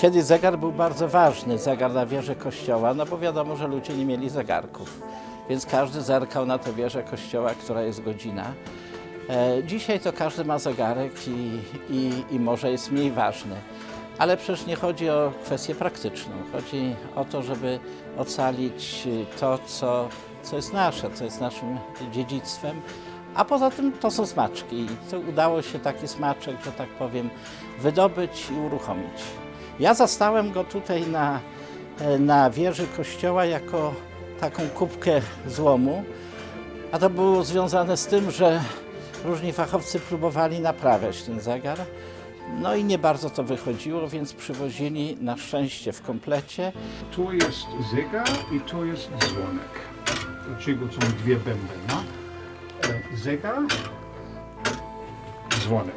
Kiedyś zegar był bardzo ważny, zegar na wieży kościoła, no bo wiadomo, że ludzie nie mieli zegarków. Więc każdy zerkał na tę wieżę kościoła, która jest godzina. E, Dzisiaj to każdy ma zegarek i, i, i może jest mniej ważny. Ale przecież nie chodzi o kwestię praktyczną. Chodzi o to, żeby ocalić to, co, co jest nasze, co jest naszym dziedzictwem. A poza tym to są smaczki. I to udało się taki smaczek, że tak powiem, wydobyć i uruchomić. Ja zastałem go tutaj na, e, na wieży kościoła jako taką kubkę złomu. A to było związane z tym, że różni fachowcy próbowali naprawiać ten zegar. No i nie bardzo to wychodziło, więc przywozili na szczęście w komplecie. Tu jest zegar i tu jest dzwonek. Do czego są dwie bęby, no? E, Zegar, dzwonek.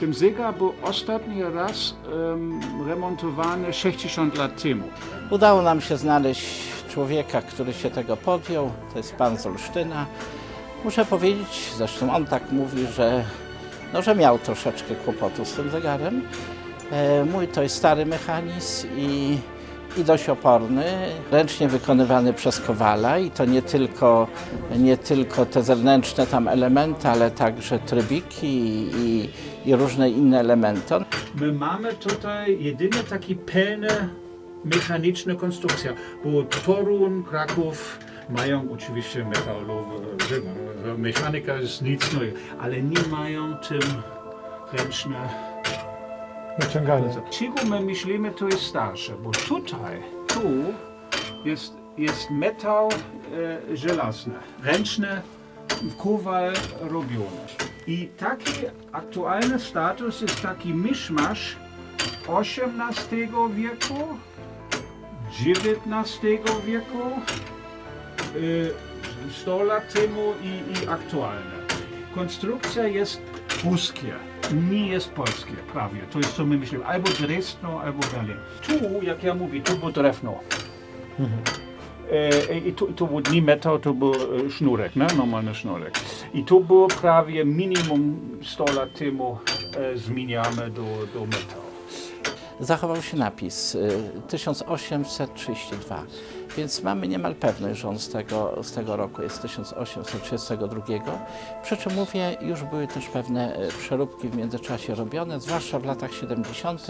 Ten zegar był ostatni raz em, remontowany 60 lat temu. Udało nam się znaleźć człowieka, który się tego podjął. To jest pan z Olsztyna. Muszę powiedzieć, zresztą on tak mówi, że, no, że miał troszeczkę kłopotu z tym zegarem. E, mój to jest stary mechanizm i, i dość oporny, ręcznie wykonywany przez Kowala i to nie tylko, nie tylko te zewnętrzne tam elementy, ale także trybiki i, i, różne inne elementy. My mamy tutaj jedynie taki pełne mechaniczne konstrukcja, bo Torun, Kraków mają oczywiście metalowe, mechanika jest nic nowego, ale nie mają tym ręczne. Naciąganie. Czego my myślimy, to jest starsze, bo tutaj, tu jest, jest metal e, żelazny, ręczne, kowal robione. I taki aktualny status jest taki miszmasz XVIII wieku, XIX wieku, e, 100 lat temu i, i aktualne. Konstrukcja jest pruskie, nie jest polskie prawie. To jest co my myślimy, albo Dresdno, albo Berlin. Tu, jak ja mówię, tu było drewno. E, I tu, tu był nie metal, to był e, sznurek, ne? normalny sznurek. I tu było prawie minimum 100 lat temu e, zmieniamy do, do metalu. Zachował się napis y, 1832, więc mamy niemal pewność, że on z tego, z tego roku jest 1832. Przy czym mówię, już były też pewne y, przeróbki w międzyczasie robione, zwłaszcza w latach 70.,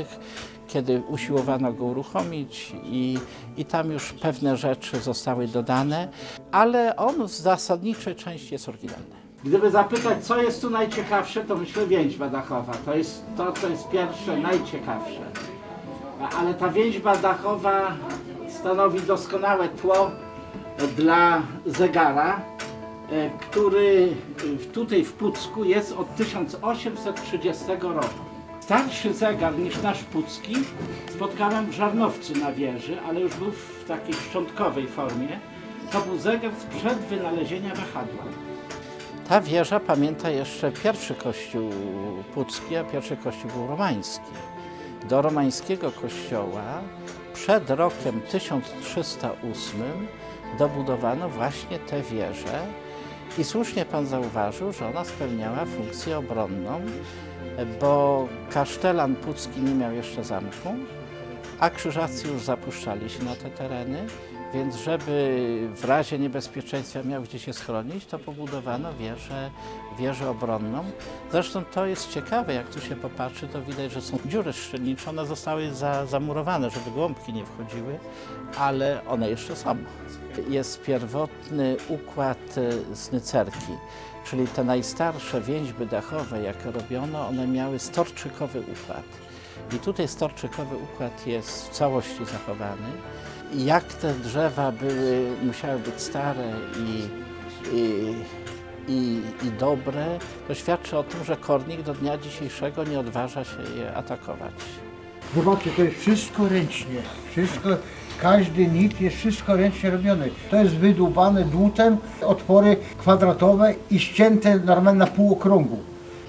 kiedy usiłowano go uruchomić i, i tam już pewne rzeczy zostały dodane, ale on w zasadniczej części jest oryginalny. Gdyby zapytać, co jest tu najciekawsze, to myślę więźba dachowa. To jest to, co jest pierwsze, najciekawsze. Ale ta więźba dachowa stanowi doskonałe tło dla zegara, e, który e, tutaj w Pucku jest od 1830 roku. Starszy zegar niż nasz pucki spotkałem w Żarnowcu na wieży, ale już był w takiej szczątkowej formie. To był zegar sprzed wynalezienia wahadła. Ta wieża pamięta jeszcze pierwszy kościół pucki, a pierwszy kościół był romański. Do romańskiego kościoła przed rokiem 1308 dobudowano właśnie tę wieżę i słusznie pan zauważył, że ona spełniała funkcję obronną, bo kasztelan pucki nie miał jeszcze zamku, a krzyżacy już zapuszczali się na te tereny, więc żeby w razie niebezpieczeństwa miał gdzie się schronić, to pobudowano wieżę, wieżę obronną. Zresztą to jest ciekawe, jak tu się popatrzy, to widać, że są dziury szczelnicze, one zostały za, zamurowane, żeby głąbki nie wchodziły, ale one jeszcze są. Jest pierwotny układ e, z nycerki, czyli te najstarsze więźby dachowe, jakie robiono, one miały storczykowy układ. I tutaj storczykowy układ jest w całości zachowany. Jak te drzewa były, musiały być stare i, i, i, i dobre, to świadczy o tym, że kornik do dnia dzisiejszego nie odważa się je atakować. Zobaczcie, to jest wszystko ręcznie. Wszystko, każdy nit jest wszystko ręcznie robione. To jest wydłubane dłutem, otwory kwadratowe i ścięte normalnie na półokrągu.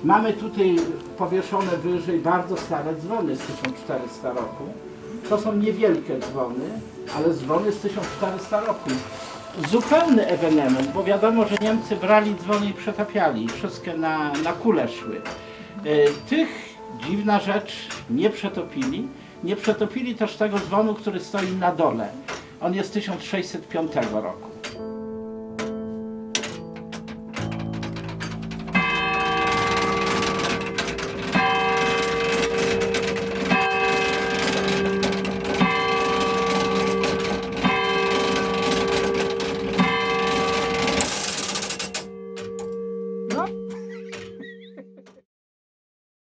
Mamy tutaj powieszone wyżej bardzo stare dzwony z 1400 roku. To są niewielkie dzwony, ale dzwony z 1400 roku. Zupełny ewenement, bo wiadomo, że Niemcy brali dzwony i przetapiali, wszystkie na, na kule szły. E, Tych dziwna rzecz, nie przetopili. Nie przetopili też tego dzwonu, który stoi na dole. On jest 1605 roku.